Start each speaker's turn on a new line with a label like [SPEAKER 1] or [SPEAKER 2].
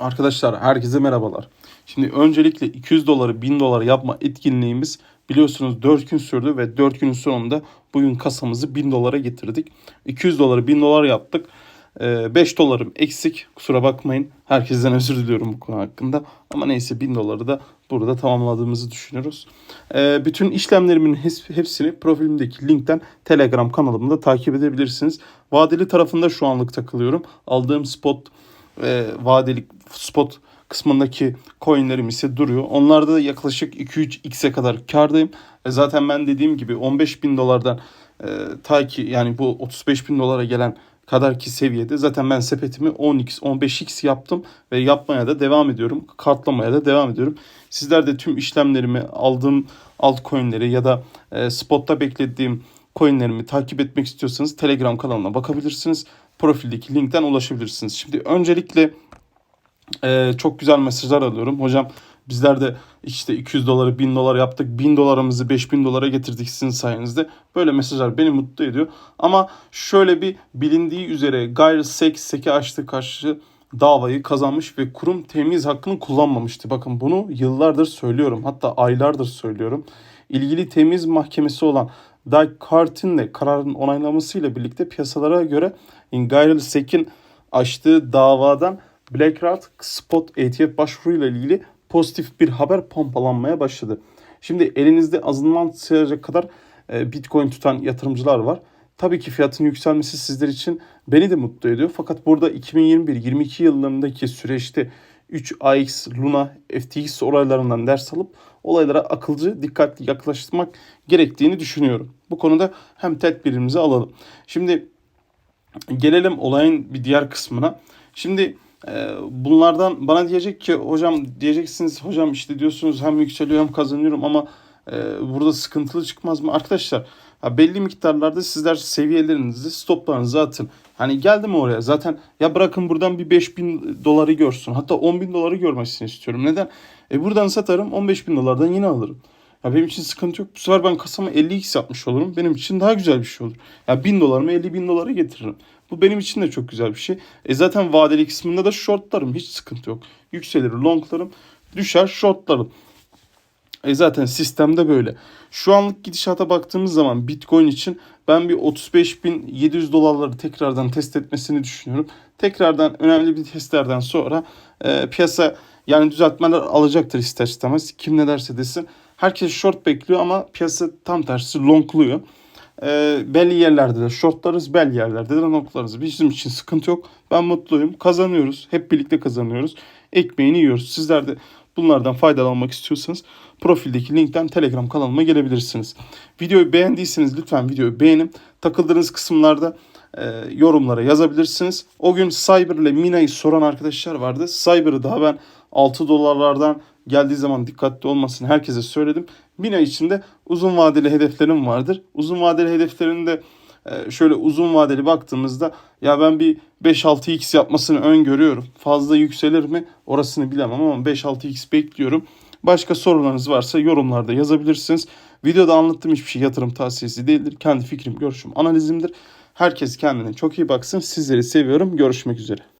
[SPEAKER 1] Arkadaşlar herkese merhabalar. Şimdi öncelikle 200 doları 1000 dolar yapma etkinliğimiz biliyorsunuz 4 gün sürdü ve 4 günün sonunda bugün kasamızı 1000 dolara getirdik. 200 doları 1000 dolar yaptık. Ee, 5 dolarım eksik kusura bakmayın. Herkesten özür diliyorum bu konu hakkında. Ama neyse 1000 doları da burada tamamladığımızı düşünüyoruz. Ee, bütün işlemlerimin hepsini profilimdeki linkten Telegram kanalımda takip edebilirsiniz. Vadeli tarafında şu anlık takılıyorum. Aldığım spot e, vadeli spot kısmındaki coinlerim ise duruyor. Onlarda da yaklaşık 2-3x'e kadar kardayım. E, zaten ben dediğim gibi 15 bin dolardan e, ta ki yani bu 35 bin dolara gelen kadar ki seviyede zaten ben sepetimi 10x 15x yaptım ve yapmaya da devam ediyorum. Kartlamaya da devam ediyorum. Sizler de tüm işlemlerimi aldığım altcoin'leri ya da e, spotta beklediğim coinlerimi takip etmek istiyorsanız Telegram kanalına bakabilirsiniz. Profildeki linkten ulaşabilirsiniz. Şimdi öncelikle e, çok güzel mesajlar alıyorum. Hocam bizler de işte 200 doları 1000 dolar yaptık. 1000 dolarımızı 5000 dolara getirdik sizin sayenizde. Böyle mesajlar beni mutlu ediyor. Ama şöyle bir bilindiği üzere gayri sek seki açtığı karşı davayı kazanmış ve kurum temiz hakkını kullanmamıştı. Bakın bunu yıllardır söylüyorum. Hatta aylardır söylüyorum. İlgili temiz mahkemesi olan Dyke Cartin'le kararın onaylamasıyla birlikte piyasalara göre Gayri Sek'in açtığı davadan BlackRock Spot ETF başvuruyla ilgili pozitif bir haber pompalanmaya başladı. Şimdi elinizde azınlığa sayacak kadar e, Bitcoin tutan yatırımcılar var. Tabii ki fiyatın yükselmesi sizler için beni de mutlu ediyor. Fakat burada 2021-22 yıllarındaki süreçte 3 AX, Luna, FTX olaylarından ders alıp olaylara akılcı, dikkatli yaklaşmak gerektiğini düşünüyorum. Bu konuda hem tedbirimizi alalım. Şimdi gelelim olayın bir diğer kısmına. Şimdi e, bunlardan bana diyecek ki hocam diyeceksiniz hocam işte diyorsunuz hem yükseliyor hem kazanıyorum ama burada sıkıntılı çıkmaz mı? Arkadaşlar ha, belli miktarlarda sizler seviyelerinizi stoplarınızı atın. Hani geldim oraya zaten ya bırakın buradan bir 5000 doları görsün. Hatta 10 bin doları görmesini istiyorum. Neden? E buradan satarım 15 bin dolardan yine alırım. Ya benim için sıkıntı yok. Bu sefer ben kasama 50x yapmış olurum. Benim için daha güzel bir şey olur. Ya 1000 dolarımı 50 bin dolara getiririm. Bu benim için de çok güzel bir şey. E zaten vadeli kısmında da shortlarım. Hiç sıkıntı yok. Yükselir longlarım. Düşer shortlarım. E zaten sistemde böyle. Şu anlık gidişata baktığımız zaman Bitcoin için ben bir 35.700 dolarları tekrardan test etmesini düşünüyorum. Tekrardan önemli bir testlerden sonra e, piyasa yani düzeltmeler alacaktır ister istemez. Kim ne derse desin. Herkes short bekliyor ama piyasa tam tersi longluyor. E, belli yerlerde de shortlarız, belli yerlerde de longlarız. Bizim için sıkıntı yok. Ben mutluyum. Kazanıyoruz. Hep birlikte kazanıyoruz. Ekmeğini yiyoruz. Sizler de bunlardan faydalanmak istiyorsanız profildeki linkten Telegram kanalıma gelebilirsiniz. Videoyu beğendiyseniz lütfen videoyu beğenin. Takıldığınız kısımlarda e, yorumlara yazabilirsiniz. O gün Cyber ile Mina'yı soran arkadaşlar vardı. Cyber'ı daha ben 6 dolarlardan geldiği zaman dikkatli olmasını herkese söyledim. Mina için de uzun vadeli hedeflerim vardır. Uzun vadeli hedeflerinde şöyle uzun vadeli baktığımızda ya ben bir 5-6x yapmasını öngörüyorum. Fazla yükselir mi orasını bilemem ama 5-6x bekliyorum. Başka sorularınız varsa yorumlarda yazabilirsiniz. Videoda anlattığım hiçbir şey yatırım tavsiyesi değildir. Kendi fikrim, görüşüm, analizimdir. Herkes kendine çok iyi baksın. Sizleri seviyorum. Görüşmek üzere.